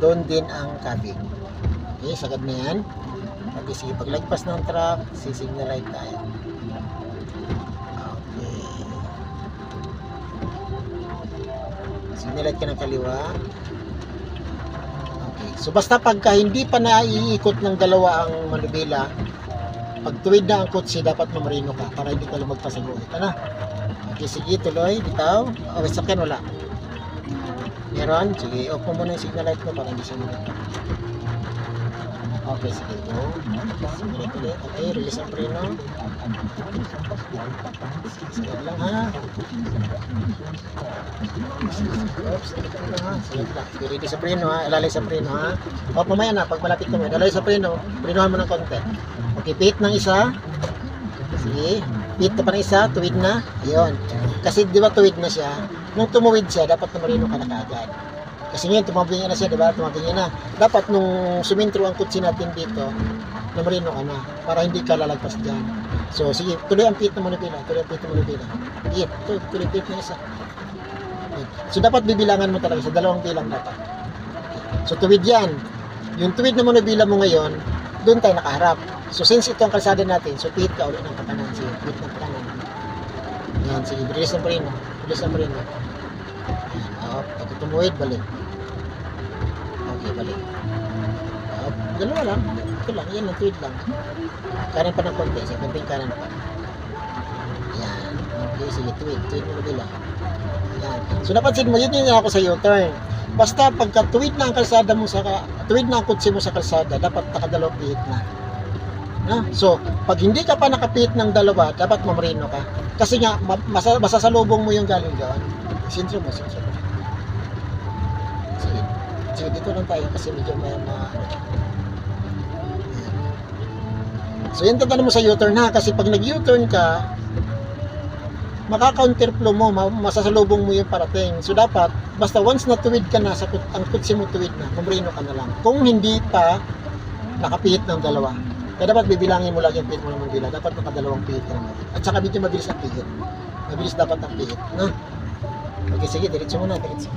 doon din ang cabin. Okay, sagad na yan. Okay, sige, paglagpas ng truck, sisignal light tayo. Okay. Signal light ka ng kaliwa. Okay, so basta pagka hindi pa naiikot ng dalawa ang manubila, pag tuwid na ang kotse, dapat mamarino ka para hindi ka lumagpas sa guhit. Ano? Okay, sige, tuloy, bitaw. Okay, sakyan, wala. Meron? Sige, off mo muna yung signal light mo para hindi muna. Okay, sige, go. Ulit ulit. Okay, release ang preno. Sige lang ha. Oops, sige lang ha. Sige lang. Sige, ready sa preno ha. Ilalay sa preno ha. O, pumaya na. Pag malapit ka mo, ilalay sa preno. Prenohan mo ng konti. Okay, pit ng isa. Sige. Na pa ng isa. Tuwid na. Ayun. Kasi di ba tuwid na siya? Nung tumuwid siya, dapat tumarino ka na kaagad. Kasi ngayon, tumabing na siya, di ba? Tumabing na. Dapat nung sumintro ang kutsi natin dito, namarino ka na. Para hindi ka lalagpas dyan. So, sige, tuloy ang pit na manipila. Tuloy ang pit na manipila. Pit. Tuloy, tuloy pit na isa. So, dapat bibilangan mo talaga. Sa dalawang bilang dapat. So, tuwid yan. Yung tuwid na manipila mo ngayon, doon tayo nakaharap. So, since ito ang kalsada natin, so pit ka ulit ng kapanan. Sige, pit ng kapanan. Yan, sige, bilis ng preno. Bilis ng preno. Yan, up. Pag tumuwid, balik. Okay, balik. Up. Dalawa lang. Ito lang, yan, ang tuwid lang. Kanan pa ng konti, sa kamping kanan pa. Yan. Okay, sige, tuwid. Tuwid mo na lang. Yan. So, napansin mo, yun yung ako sa U-turn. Basta pagka tuwid na ang kalsada mo sa tuwid na ang kutsi mo sa kalsada, dapat nakadalawang pihit na. No? So, pag hindi ka pa nakapihit ng dalawa, dapat mamarino ka. Kasi nga, ma- masa, masasalubong mo yung galing doon. Sintro mo, sintro mo. Sige. Sige, dito lang tayo kasi medyo may ma... Ayan. So, yan tandaan mo sa U-turn ha. Kasi pag nag-U-turn ka, maka-counterflow mo, ma- masasalubong mo yung parating. So, dapat, basta once na tuwid ka na, sa kut- ang kutsi mo tuwid na, mamarino ka na lang. Kung hindi pa, nakapihit ng dalawa. Kaya dapat bibilangin mo lang yung pihit mo ng bila. Dapat nakadalawang pihit ka naman. At saka medyo mabilis ang pihit. Mabilis dapat ang pihit. No? Okay, sige, diretso mo na. Diretso.